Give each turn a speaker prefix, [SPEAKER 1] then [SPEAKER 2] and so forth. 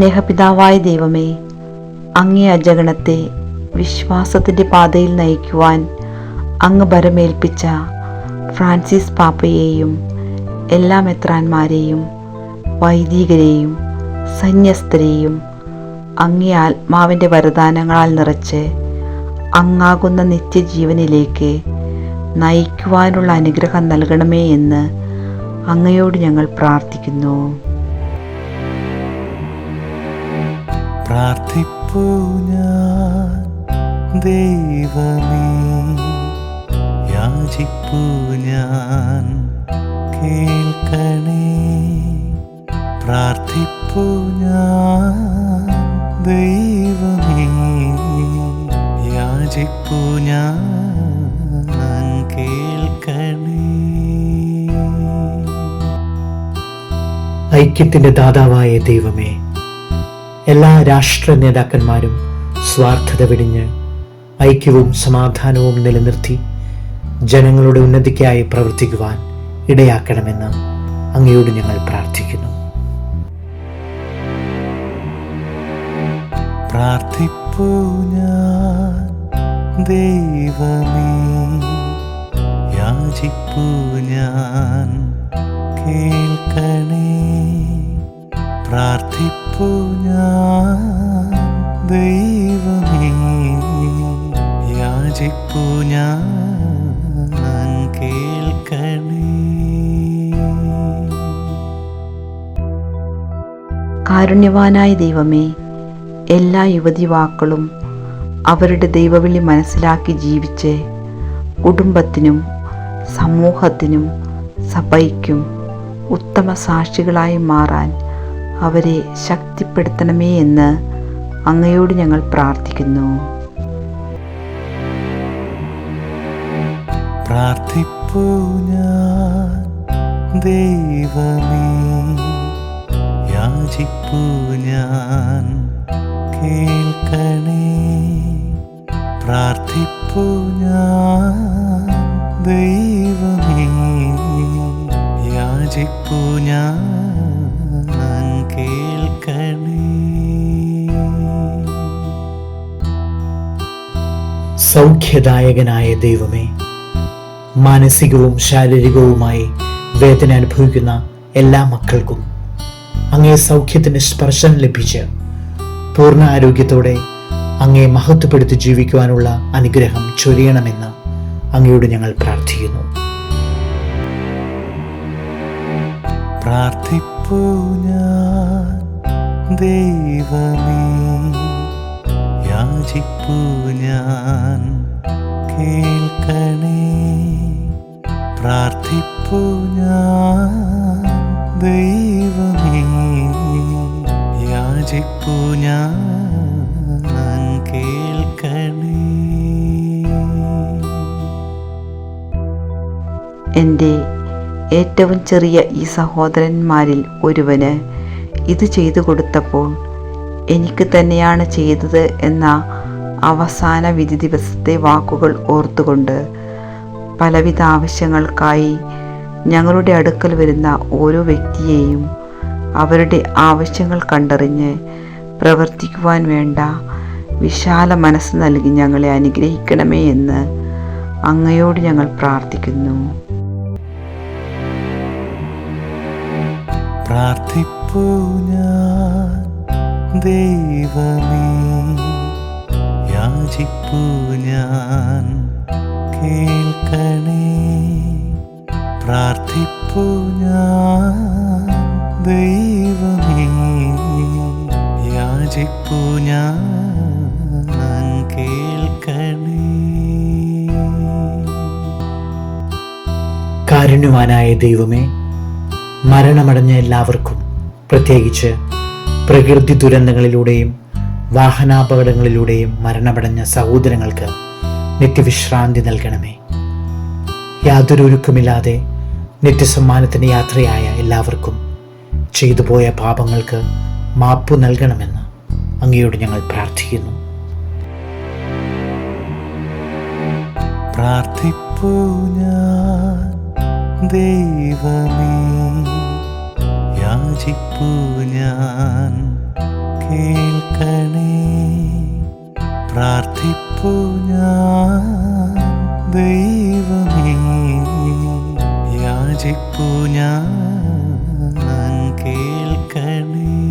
[SPEAKER 1] സ്നേഹപിതാവായ ദൈവമേ അങ്ങേ അജഗണത്തെ വിശ്വാസത്തിന്റെ പാതയിൽ നയിക്കുവാൻ അങ്ങ് ഭരമേൽപ്പിച്ച ഫ്രാൻസിസ് പാപ്പയെയും എല്ലാ മെത്രാന്മാരെയും വൈദികരെയും സന്യസ്തരെയും അങ്ങേ ആത്മാവിന്റെ വരദാനങ്ങളാൽ നിറച്ച് അങ്ങാകുന്ന നിത്യജീവനിലേക്ക് നയിക്കുവാനുള്ള അനുഗ്രഹം നൽകണമേ എന്ന് അങ്ങയോട് ഞങ്ങൾ പ്രാർത്ഥിക്കുന്നു.
[SPEAKER 2] പ്രാർത്ഥിപ്പൂ ഞാൻ. ദൈവമേ യാചിപ്പൂ ഞാൻ. കേൾക്കണേ പ്രാർത്ഥിപ്പൂ ഞാൻ. ദൈവമേ യാചിപ്പൂ ഞാൻ. കേൾക്കണേ.
[SPEAKER 3] ഐക്യത്തിന്റെ ദാതാവായ ദൈവമേ എല്ലാ രാഷ്ട്ര നേതാക്കന്മാരും സ്വാർത്ഥത വെടിഞ്ഞ് ഐക്യവും സമാധാനവും നിലനിർത്തി ജനങ്ങളുടെ ഉന്നതിക്കായി പ്രവർത്തിക്കുവാൻ ഇടയാക്കണമെന്ന് അങ്ങയോട് ഞങ്ങൾ പ്രാർത്ഥിക്കുന്നു.
[SPEAKER 2] പ്രാർത്ഥിപ്പൂ ഞാൻ ഞാൻ കേൾക്കണേ പ്രാർത്ഥിപ്പൂ ഞാൻ ദൈവമേ. യാചിപ്പൂ ഞാൻ കേൾക്കണേ.
[SPEAKER 1] കാരുണ്യവാനായ ദൈവമേ എല്ലാ യുവതിവാക്കളും അവരുടെ ദൈവവിളി മനസ്സിലാക്കി ജീവിച്ച് കുടുംബത്തിനും സമൂഹത്തിനും സഭയ്ക്കും ഉത്തമ സാക്ഷികളായി മാറാൻ അവരെ ശക്തിപ്പെടുത്തണമേ എന്ന് അങ്ങയോട് ഞങ്ങൾ പ്രാർത്ഥിക്കുന്നു.
[SPEAKER 2] പ്രാർത്ഥിപ്പൂ ഞാൻ ദൈവമേ യാചിപ്പൂ ഞാൻ ഞാൻ
[SPEAKER 3] സൗഖ്യദായകനായ ദൈവമേ മാനസികവും ശാരീരികവുമായി വേദന അനുഭവിക്കുന്ന എല്ലാ മക്കൾക്കും അങ്ങേ സൗഖ്യത്തിന് സ്പർശം ലഭിച്ച് പൂർണ ആരോഗ്യത്തോടെ അങ്ങേ മഹത്വപ്പെടുത്തി ജീവിക്കുവാനുള്ള അനുഗ്രഹം ചൊരിയണമെന്ന് അങ്ങയോട് ഞങ്ങൾ പ്രാർത്ഥിക്കുന്നു.
[SPEAKER 2] ഞാൻ ദൈവമേ യാചിപ്പൂ ഞാൻ കേൾക്കണേ. പ്രാർത്ഥിപ്പു ഞാൻ ദൈവമേ. യാചിപ്പു ഞാൻ
[SPEAKER 1] എന്റെ ഏറ്റവും ചെറിയ ഈ സഹോദരന്മാരിൽ ഒരുവന് ഇത് ചെയ്തു കൊടുത്തപ്പോൾ എനിക്ക് തന്നെയാണ് ചെയ്തത് എന്ന അവസാന വിധി ദിവസത്തെ വാക്കുകൾ ഓർത്തുകൊണ്ട് പലവിധ ആവശ്യങ്ങൾക്കായി ഞങ്ങളുടെ അടുക്കൽ വരുന്ന ഓരോ വ്യക്തിയെയും അവരുടെ ആവശ്യങ്ങൾ കണ്ടറിഞ്ഞ് പ്രവർത്തിക്കുവാൻ വേണ്ട വിശാല മനസ്സ് നൽകി ഞങ്ങളെ അനുഗ്രഹിക്കണമേ എന്ന് അങ്ങയോട് ഞങ്ങൾ പ്രാർത്ഥിക്കുന്നു.
[SPEAKER 2] പ്രാർത്ഥിപ്പൂ ഞാൻ ദൈവമേ. യാചിപ്പൂ ഞാൻ. കേൾക്കണേ പ്രാർത്ഥിപ്പൂ ഞാൻ. ദൈവമേ യാചിപ്പൂ ഞാൻ.
[SPEAKER 3] കാരുണ്യവാനായ ദൈവമേ മരണമടഞ്ഞ എല്ലാവർക്കും പ്രത്യേകിച്ച് പ്രകൃതി ദുരന്തങ്ങളിലൂടെയും വാഹനാപകടങ്ങളിലൂടെയും മരണമടഞ്ഞ സഹോദരങ്ങൾക്ക് നിത്യവിശ്രാന്തി നൽകണമേ. യാതൊരു നിത്യസമ്മാനത്തിന് യാത്രയായ എല്ലാവർക്കും ചെയ്തു പോയ പാപങ്ങൾക്ക് മാപ്പു നൽകണമെന്ന് അങ്ങയോട് ഞങ്ങൾ പ്രാർത്ഥിക്കുന്നു.
[SPEAKER 2] പ്രാർത്ഥിപ്പൂ ഞാൻ ഞാൻ പ്രാർത്ഥിപ്പു ഞാൻ ദൈവമേ. യാചിപ്പു ഞാൻ കേൾക്കണേ.